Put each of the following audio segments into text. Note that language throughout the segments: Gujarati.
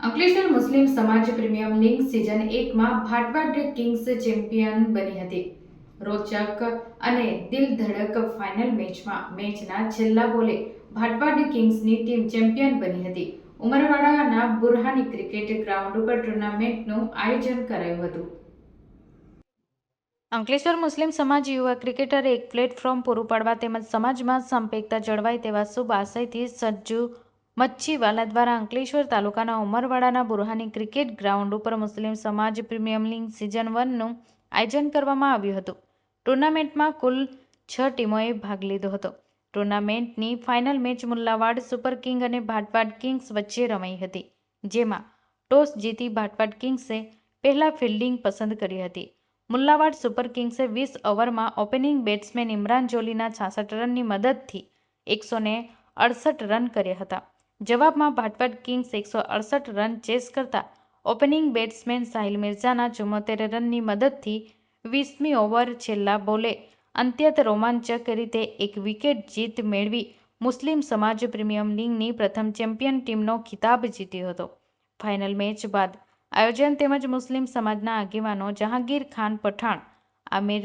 અંકલેશ્વર મુસ્લિમ સમાજ પ્રીમિયમ લીગ સિઝન એકમાં ભાટવાડ કિંગ્સ ચેમ્પિયન બની હતી. રોચક અને દિલધડક ફાઇનલ મેચમાં મેચના છેલ્લા બોલે ભાટવાડ કિંગ્સની ટીમ ચેમ્પિયન બની હતી. ઉમરવાડાના બુરહાની ક્રિકેટ ગ્રાઉન્ડ ઉપર ટુર્નામેન્ટનું આયોજન કરાયું હતું. અંકલેશ્વર મુસ્લિમ સમાજ યુવા ક્રિકેટરે એક પ્લેટફોર્મ પૂરું પાડવા તેમજ સમાજમાં સંપેકતા જળવાય તેવા શુભ આશયથી સજ્જુ મચ્છીવાલા દ્વારા અંકલેશ્વર તાલુકાના ઉમરવાડાના બુરહાની ક્રિકેટ ગ્રાઉન્ડ ઉપર મુસ્લિમ સમાજ પ્રીમિયમ લીગ સિઝન વનનું આયોજન કરવામાં આવ્યું હતું. ટુર્નામેન્ટમાં કુલ છ ટીમોએ ભાગ લીધો હતો. ટુર્નામેન્ટની final match Mullawad super king અને ભાટવાડ કિંગ્સ વચ્ચે રમાઈ હતી, જેમાં ટોસ જીતી ભાટવાડ કિંગ્સે પહેલા ફિલ્ડિંગ પસંદ કરી હતી. મુલ્લાવાડ સુપર કિંગ્સે વીસ ઓવરમાં ઓપનિંગ બેટ્સમેન ઇમરાન જોલીના છાસઠ રનની મદદથી એકસોને અડસઠ રન કર્યા હતા. જવાબમાં ભાટવાડ કિંગ્સ એકસો અડસઠ રન ચેસ કરતા ઓપનિંગ બેટ્સમેન સાહિલ મિર્ઝાના ચુમ્મોતેર રનની મદદથી વીસમી ઓવર છેલ્લા બોલે અંત્યત રોમાંચક રીતે એક વિકેટ જીત મેળવી મુસ્લિમ સમાજ પ્રીમિયમ લીગની પ્રથમ ચેમ્પિયન ટીમનો ખિતાબ જીત્યો હતો. ફાઇનલ મેચ બાદ આયોજન તેમજ મુસ્લિમ સમાજના આગેવાનો જહાંગીર ખાન પઠાણ, આમિર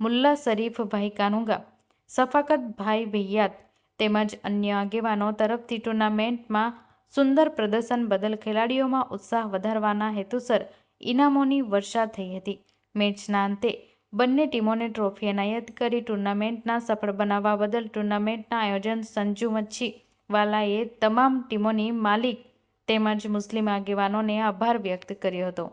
મુલ્લા શરીફભાઈ કાનુગા, સફાકતભાઈ ભૈયાત તેમજ અન્ય આગેવાનો તરફથી ટુર્નામેન્ટમાં સુંદર પ્રદર્શન બદલ ખેલાડીઓમાં ઉત્સાહ વધારવાના હેતુસર ઇનામોની વર્ષા થઈ હતી. મેચના અંતે બંને ટીમોને ટ્રોફી એનાયત કરી ટુર્નામેન્ટના સફળ બનાવવા બદલ ટુર્નામેન્ટના આયોજન સંજુ મચ્છીવાલાએ તમામ ટીમોની માલિક તેમજ મુસ્લિમ આગેવાનોને આભાર વ્યક્ત કર્યો હતો.